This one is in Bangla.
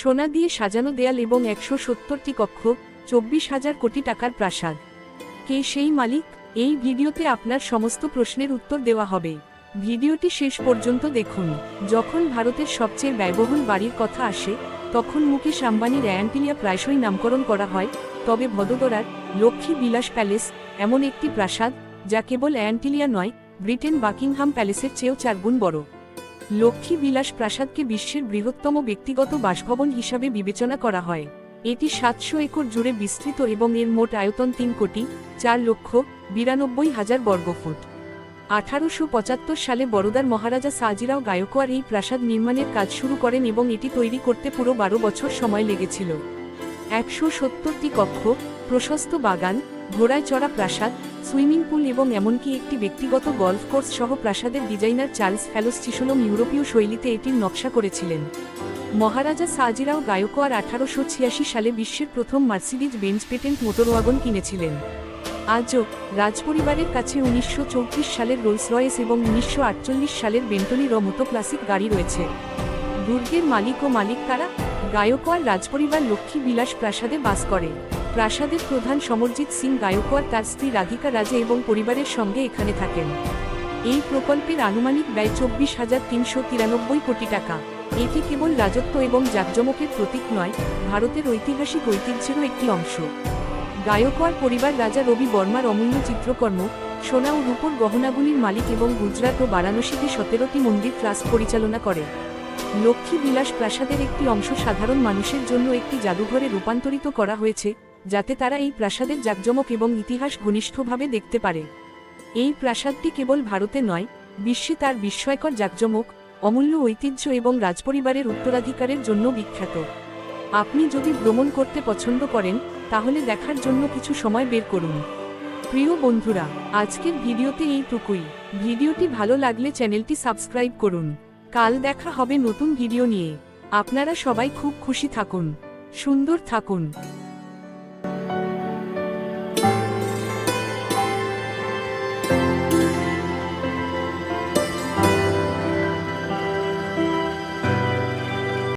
সোনা দিয়ে সাজানো দেয়াল এবং একশো সত্তরটি কক্ষ, চব্বিশ হাজার কোটি টাকার প্রাসাদ। কে সেই মালিক? এই ভিডিওতে আপনার সমস্ত প্রশ্নের উত্তর দেওয়া হবে। ভিডিওটি শেষ পর্যন্ত দেখুন। যখন ভারতের সবচেয়ে ব্যয়বহুল বাড়ির কথা আসে, তখন মুকেশ আম্বানির অ্যান্টিলিয়া প্রায়শই নামকরণ করা হয়, তবে ভদোদরার লক্ষ্মী বিলাস প্যালেস এমন একটি প্রাসাদ, যা কেবল অ্যান্টিলিয়া নয়, ব্রিটেন বাকিংহাম প্যালেসের চেয়েও চারগুণ বড়। লক্ষ্মী বিলাস প্রাসাদকে বিশ্বের বৃহত্তম ব্যক্তিগত বাসভবন হিসাবে বিবেচনা করা হয়। এটি সাতশো একর জুড়ে বিস্তৃত এবং এর মোট আয়তন তিন কোটি, চার লক্ষ, বিরানব্বই হাজার বর্গফুট আঠারোশো পঁচাত্তর সালে বরোদার মহারাজা সাজিরাও গায়কোয়ার এই প্রাসাদ নির্মাণের কাজ শুরু করেন এবং এটি তৈরি করতে পুরো বারো বছর সময় লেগেছিল। একশো সত্তরটি কক্ষ, প্রশস্ত বাগান, ঘোড়ায় চড়া প্রাসাদ সুইমিং পুল এবং এমনকি একটি ব্যক্তিগত গলফ কোর্স সহ প্রাসাদের ডিজাইনার চার্লস ফ্যালোস চিশলম ইউরোপীয় শৈলীতে এটির নকশা করেছিলেন। মহারাজা সাজিরাও গায়কোয়ার আঠারোশো ছিয়াশি সালে বিশ্বের প্রথম মার্সিডিজ বেঞ্চ পেটেন্ট মোটরওয়াগন কিনেছিলেন। আজও রাজপরিবারের কাছে উনিশশো চৌত্রিশ সালের রোলস রয়েস এবং উনিশশো আটচল্লিশ সালের বেন্টনি র মতো ক্লাসিক গাড়ি রয়েছে। দুর্গের মালিক ও মালিক কারা গায়কোয়ার রাজপরিবার লক্ষ্মী বিলাস প্রাসাদে বাস করে। প্রাসাদের প্রধান সমরজিৎ সিং গায়কোয়ার তার স্ত্রী রাধিকা রাজে এবং পরিবারের সঙ্গে এখানে থাকেন। এই প্রকল্পের আনুমানিক ব্যয় চব্বিশ হাজার তিনশো তিরানব্বই কোটি টাকা। এটি কেবল রাজত্ব এবং জাঁকজমকের প্রতীক নয়, ভারতের ঐতিহাসিক ঐতিহ্যেরও একটি অংশ। গায়কোয়ার পরিবার রাজা রবি বর্মার অমূল্য চিত্রকর্ম, সোনা ও রূপোর গহনাগুলির মালিক এবং গুজরাট ও বারাণসীতে সতেরোটি মন্দির ট্রাস্ট পরিচালনা করে। লক্ষ্মী বিলাস প্রাসাদের একটি অংশ সাধারণ মানুষের জন্য একটি জাদুঘরে রূপান্তরিত করা হয়েছে যাতে তারা এই প্রাসাদের জাকজমক এবং ইতিহাস ঘনিষ্ঠভাবে দেখতে পারে। এই প্রাসাদটি কেবল ভারতে নয়, বিশ্বে তার বিস্ময়কর জাকজমক, অমূল্য ঐতিহ্য এবং রাজপরিবারের উত্তরাধিকারের জন্য বিখ্যাত। আপনি যদি ভ্রমণ করতে পছন্দ করেন, তাহলে দেখার জন্য কিছু সময় বের করুন। প্রিয় বন্ধুরা, আজকের ভিডিওতে এইটুকুই। ভিডিওটি ভালো লাগলে চ্যানেলটি সাবস্ক্রাইব করুন। কাল দেখা হবে নতুন ভিডিও নিয়ে। আপনারা সবাই খুব খুশি থাকুন। সুন্দর থাকুন।